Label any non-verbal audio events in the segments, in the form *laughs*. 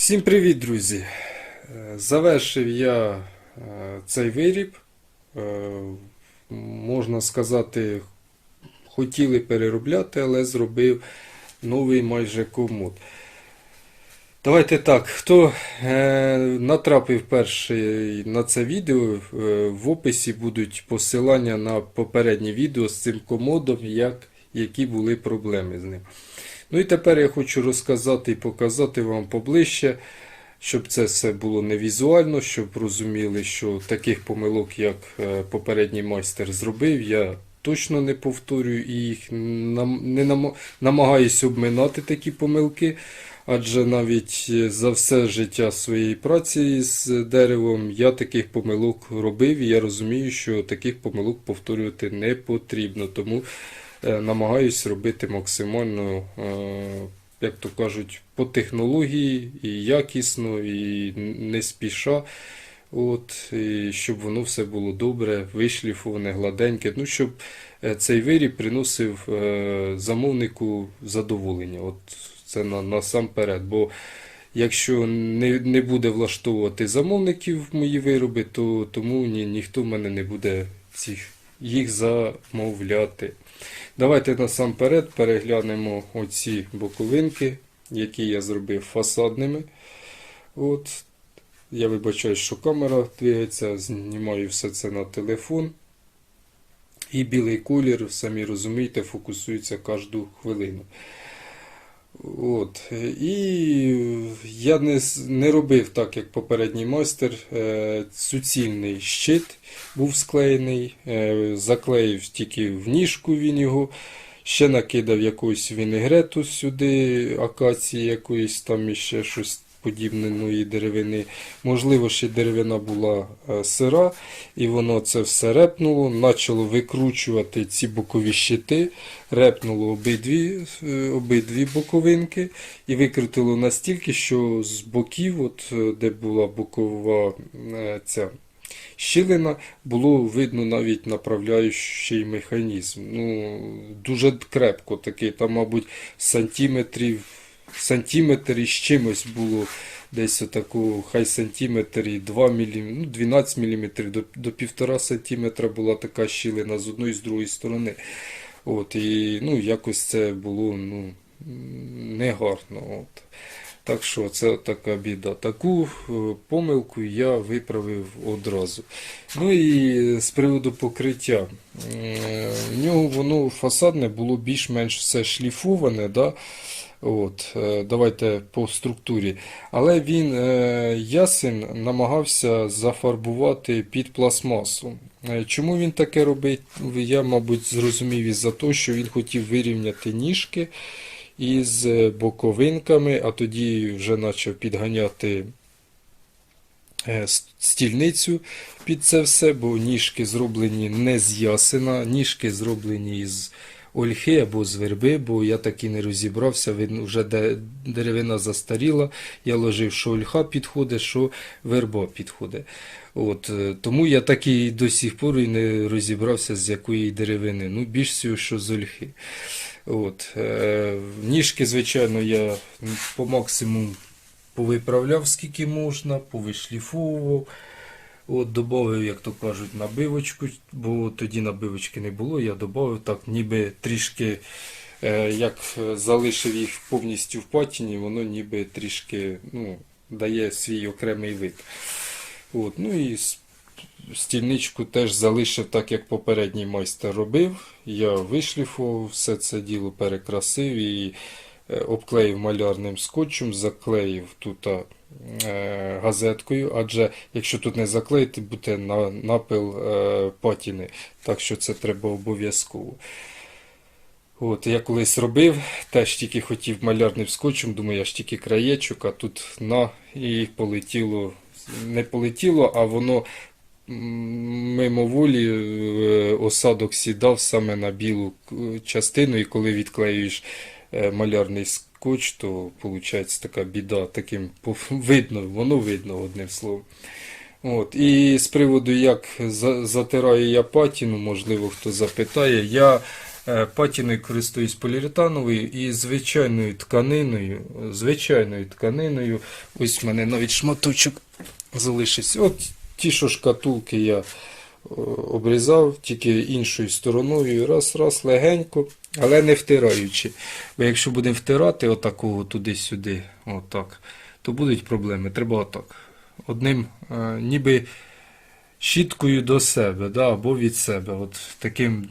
Всім привіт, друзі! Е, Завершив я е, цей виріб. Е, Можна сказати, хотіли переробляти, але зробив новий майже комод. Давайте так, хто натрапив перший на це відео, в описі будуть посилання на попереднє відео з цим комодом, як, які були проблеми з ним. Ну і тепер я хочу розказати і показати вам поближче, щоб це все було не візуально, щоб розуміли, що таких помилок, як е, попередній майстер зробив, я точно не повторюю і їх не намагаюся обминати такі помилки. Адже навіть е, за все життя своєї праці з деревом я таких помилок робив, і я розумію, що таких помилок повторювати не потрібно. Тому намагаюсь робити максимально, е, як то кажуть, по технології і якісно, і не спіша. От, і щоб воно все було добре, вишліфоване, гладеньке. Ну, щоб е, цей виріб приносив е, замовнику задоволення. От це на, насамперед. Бо якщо не, не буде влаштовувати замовників мої вироби, то тому ні, ніхто в мене не буде цих, їх замовляти. Давайте насамперед переглянемо оці боковинки, які я зробив фасадними. От. Я вибачаю, що камера двигається, знімаю все це на телефон. І білий колір, самі розумієте, фокусується кожну хвилину. От. І я не, не робив так, як попередній майстер. Е, Суцільний щит був склеєний, е, заклеїв тільки в ніжку він його. Ще накидав якусь вінегрету сюди, акації якоїсь там іще щось подібної деревини. Можливо, ще деревина була е, сира, і воно це все репнуло, почало викручувати ці бокові щити, репнуло обидві, е, обидві боковинки і викрутило настільки, що з боків, от, е, де була бокова ця щілина, було видно навіть направляючий механізм. Ну, дуже крепко такий, там, мабуть, сантиметрів, сантиметр із чимось було десь отаку, хай сантиметр і 2 мм, ну, 12 мм до, до 1,5 сантиметра була така щілина з одної і з другої сторони. От, і ну, якось це було ну, негарно. От. Так що це така біда. Таку е, помилку я виправив одразу. Ну і з приводу покриття. Е, В нього воно фасадне було більш-менш все шліфоване. Да? От, е, давайте по структурі. Але він е, ясен намагався зафарбувати під пластмасу. Е, Чому він таке робить? Я, мабуть, зрозумів із-за того, що він хотів вирівняти ніжки із боковинками, а тоді вже почав підганяти стільницю під це все, бо ніжки зроблені не з ясена, ніжки зроблені з ольхи або з верби, бо я так і не розібрався, видно, вже деревина застаріла, я ложив, що ольха підходить, що верба підходить. От, е, тому я так і до сих пор і не розібрався, з якої деревини. Ну, більш всього, що з ольхи. От, е, ніжки, звичайно, я по максимуму повиправляв, скільки можна, повишліфовував. От, додав, як то кажуть, набивочку, бо тоді набивочки не було. Я додав так, ніби трішки, е, як залишив їх повністю в патіні, воно ніби трішки ну, дає свій окремий вид. От, ну і стільничку теж залишив так, як попередній майстер робив. Я вишліфував, все це діло перекрасив і обклеїв малярним скотчем, заклеїв тут е, газеткою, адже якщо тут не заклеїти, буде на, напил е, патіни. Так що це треба обов'язково. От, я колись робив, теж тільки хотів малярним скотчем, думаю, я ж тільки краєчок, а тут на і полетіло. Не полетіло, а воно мимоволі е, осадок сідав саме на білу е, частину, і коли відклеюєш е, малярний скотч, то виходить така біда, таким *laughs* видно, воно видно одним словом. От. І з приводу, як затираю я патіну, можливо, хто запитає, я Е, Патіною користуюсь поліуретановою і звичайною тканиною. Звичайною тканиною. Ось в мене навіть шматочок залишився. От ті, що шкатулки я е, обрізав, тільки іншою стороною. Раз, раз, легенько, але не втираючи. Бо якщо будемо втирати отакого туди-сюди, отак, то будуть проблеми. Треба отак. Одним, е, ніби щіткою до себе, да, або від себе. От таким,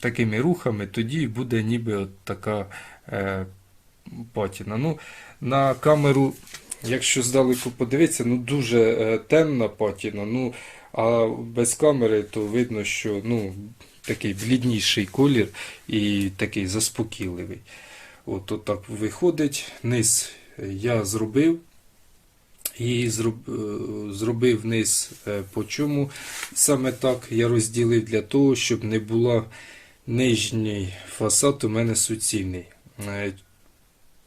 такими рухами тоді буде ніби от така е, патіна. Ну, на камеру, якщо здалеку подивитися, ну дуже е, темна патіна. Ну, а без камери то видно, що ну, такий блідніший колір і такий заспокійливий. От, от так виходить. Низ я зробив. І е, зробив низ е, по чому. Саме так я розділив для того, щоб не була нижній фасад у мене суцільний. Е,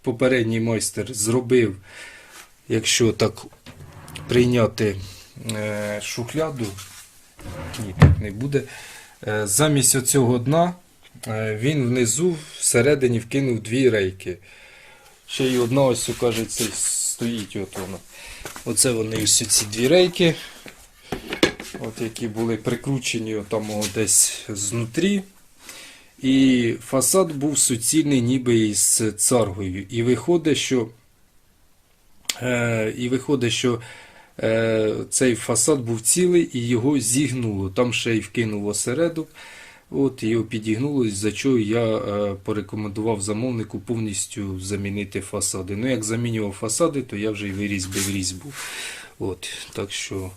Попередній майстер зробив, якщо так прийняти шухляду, ні, так не буде. Е, Замість оцього дна е, він внизу всередині вкинув дві рейки. Ще й одна ось, кажеться, стоїть от вона. Оце вони ось ці дві рейки, от які були прикручені там десь знутрі. І фасад був суцільний ніби із царгою. І виходить, що, е, і виходить, що е, цей фасад був цілий і його зігнуло. Там ще й вкинув осередок. От його підігнуло, за чого я е, порекомендував замовнику повністю замінити фасади. Ну, як замінював фасади, то я вже й вирізбив різьбу. От, так що,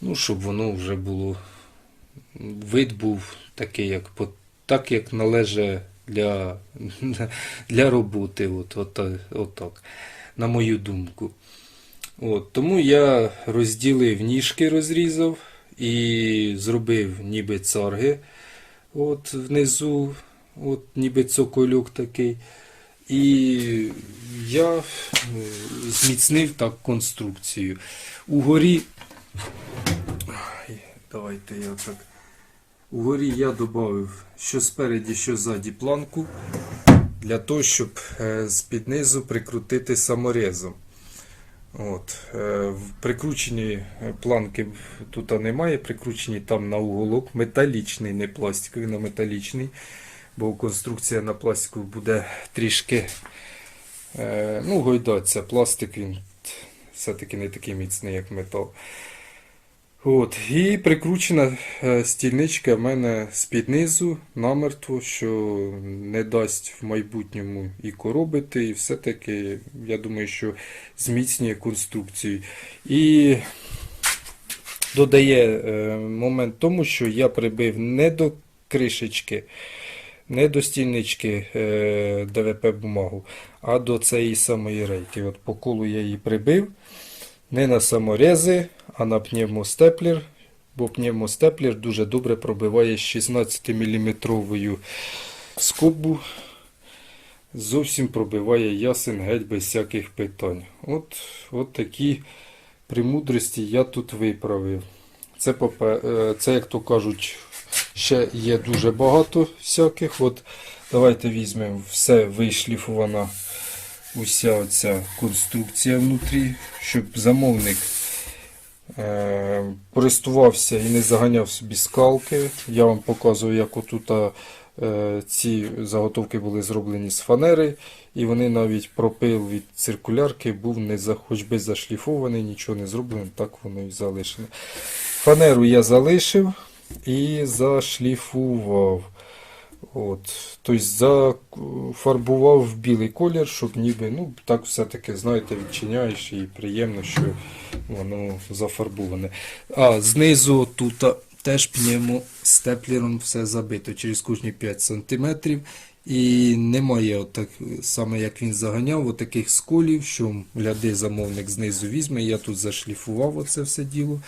ну, щоб воно вже було, вид був такий, як, так, як належить для, *laughs* для роботи. От, от, от так, на мою думку. От, тому я розділив ніжки, розрізав і зробив ніби царги. От внизу, от ніби цокольок такий. І я е, зміцнив так конструкцію. Угорі. Ай, Давайте я так. Угорі я додав що спереді, що ззаді планку для того, щоб е, з-під низу прикрутити саморезом. От, е, прикручені планки тут немає, прикручені там на уголок, металічний, не пластиковий, на металічний, бо конструкція на пластику буде трішки е, ну, гойдатися. Пластик він все-таки не такий міцний, як метал. От, і прикручена е, стільничка в мене з-під низу намертво, що не дасть в майбутньому і коробити, і все-таки, я думаю, що зміцнює конструкцію. І додає е, момент тому, що я прибив не до кришечки, не до стільнички е, ДВП бумагу, а до цієї самої рейки. От по колу я її прибив. Не на саморези, а на пневмостеплер, бо пневмостеплер дуже добре пробиває 16-мм скобу. Зовсім пробиває ясен геть без всяких питань. От, от такі премудрості я тут виправив. Це, е, це, як то кажуть, ще є дуже багато всяких. От давайте візьмемо все вишліфована уся оця конструкція внутрі, щоб замовник користувався і не заганяв собі скалки. Я вам показую, як отут е, ці заготовки були зроблені з фанери, і вони навіть пропил від циркулярки був не за, хоч би зашліфований, нічого не зроблено, так воно і залишено. Фанеру я залишив і зашліфував. От, тобто зафарбував в білий колір, щоб ніби, ну, так все-таки, знаєте, відчиняєш і приємно, що воно зафарбоване. А знизу тут теж пневмо степлером все забито через кожні 5 см. І немає, отак, саме як він заганяв, отаких сколів, що гляди замовник знизу візьме. Я тут зашліфував оце все діло,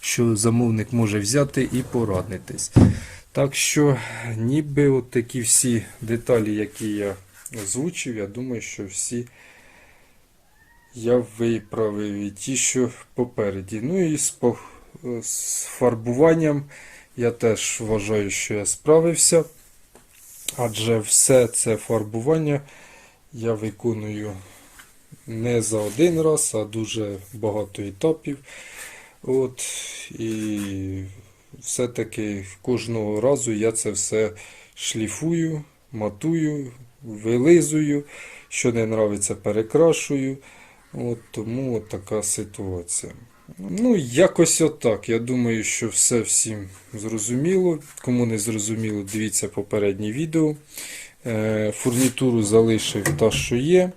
що замовник може взяти і пораднитись. Так що, ніби от такі всі деталі, які я озвучив, я думаю, що всі я виправив і ті, що попереді. Ну і з, по- з фарбуванням я теж вважаю, що я справився. Адже все це фарбування я виконую не за один раз, а дуже багато етапів. От, і все-таки кожного разу я це все шліфую, матую, вилизую, що не нравиться, перекрашую. От, тому от така ситуація. Ну, якось отак. Я думаю, що все всім зрозуміло. Кому не зрозуміло, дивіться попереднє відео. Е, Фурнітуру залишив та, що є.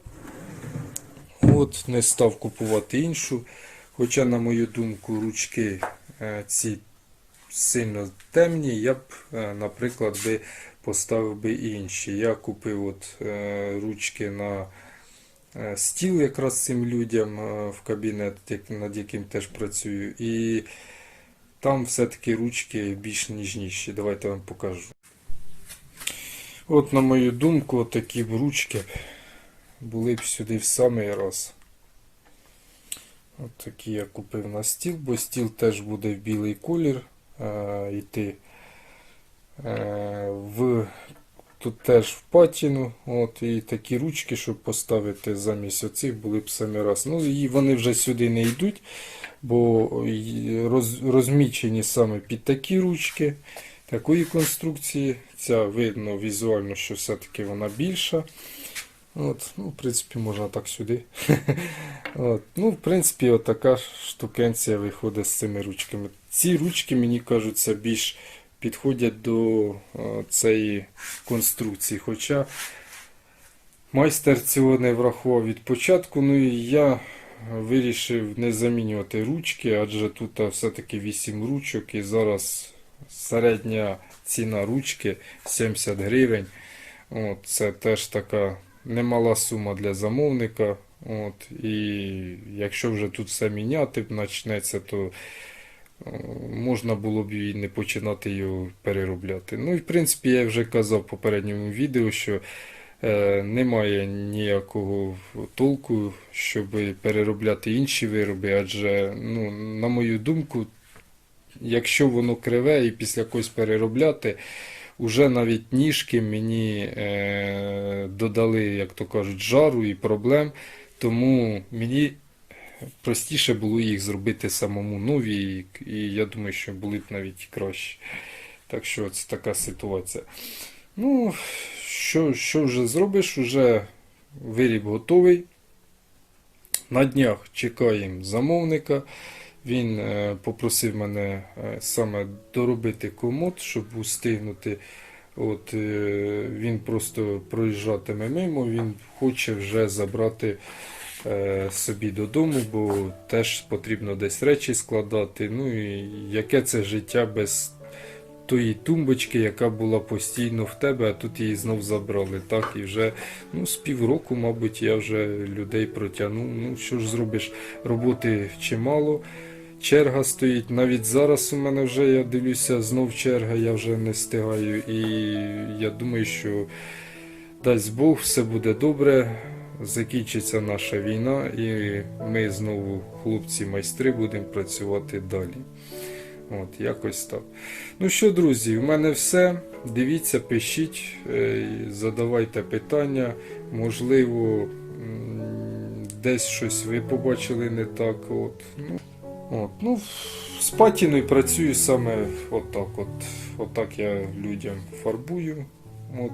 От, не став купувати іншу. Хоча, на мою думку, ручки е, ці сильно темні, я б, е, наприклад, би поставив би інші. Я купив от, е, ручки на е, стіл якраз цим людям в кабінет, над яким теж працюю. І там все-таки ручки більш ніжніші. Давайте я вам покажу. От, на мою думку, такі б ручки були б сюди в самий раз. От такі я купив на стіл, бо стіл теж буде в білий колір йти. Е, в, тут теж в патіну. От, і такі ручки, щоб поставити замість оцих, були б самі раз. Ну і вони вже сюди не йдуть, бо роз, розмічені саме під такі ручки. Такої конструкції. Ця видно візуально, що все-таки вона більша. От, ну, в принципі, можна так сюди. *laughs* От, ну, в принципі, отака штукенція виходить з цими ручками. Ці ручки, мені кажуться, більш підходять до цієї конструкції. Хоча майстер цього не врахував від початку. Ну і я вирішив не замінювати ручки, адже тут все-таки 8 ручок і зараз середня ціна ручки 70 гривень. От, це теж така немала сума для замовника. От, і якщо вже тут все міняти почнеться, то е, можна було б і не починати його переробляти. Ну і в принципі я вже казав в попередньому відео, що е, немає ніякого толку, щоб переробляти інші вироби, адже, ну, на мою думку, якщо воно криве і після когось переробляти, Уже навіть ніжки мені е, додали, як то кажуть, жару і проблем. Тому мені простіше було їх зробити самому нові, і, і я думаю, що були б навіть краще. Так що це така ситуація. Ну, що, що вже зробиш? Уже виріб готовий. На днях чекаємо замовника. Він е, попросив мене е, саме доробити комод, щоб устигнути. От, е, він просто проїжджатиме мимо, він хоче вже забрати собі додому, бо теж потрібно десь речі складати. Ну і яке це життя без тої тумбочки, яка була постійно в тебе, а тут її знов забрали. Так, і вже ну, з півроку, мабуть, я вже людей протягнув. Ну, що ж зробиш, роботи чимало. Черга стоїть. Навіть зараз у мене вже, я дивлюся, знов черга, я вже не встигаю. І я думаю, що дасть Бог, все буде добре. Закінчиться наша війна, і ми знову, хлопці-майстри, будемо працювати далі. От, якось так. Ну що, друзі, в мене все. Дивіться, пишіть, е, задавайте питання. Можливо, десь щось ви побачили не так. От. Ну, От, ну, з патіною працюю саме отак. От, отак я людям фарбую. От.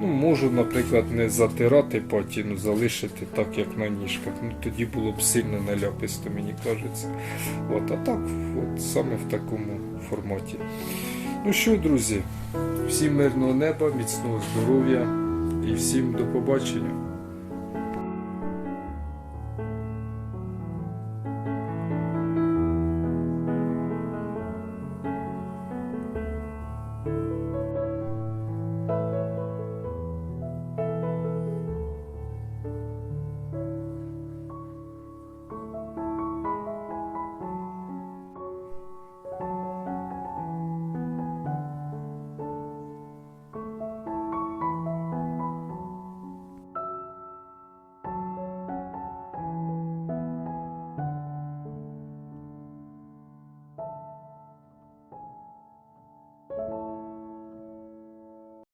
Ну, можу, наприклад, не затирати патіну, залишити так, як на ніжках. Ну, тоді було б сильно наляписто, мені кажеться. От, а так, от, саме в такому форматі. Ну що, друзі, всім мирного неба, міцного здоров'я і всім до побачення.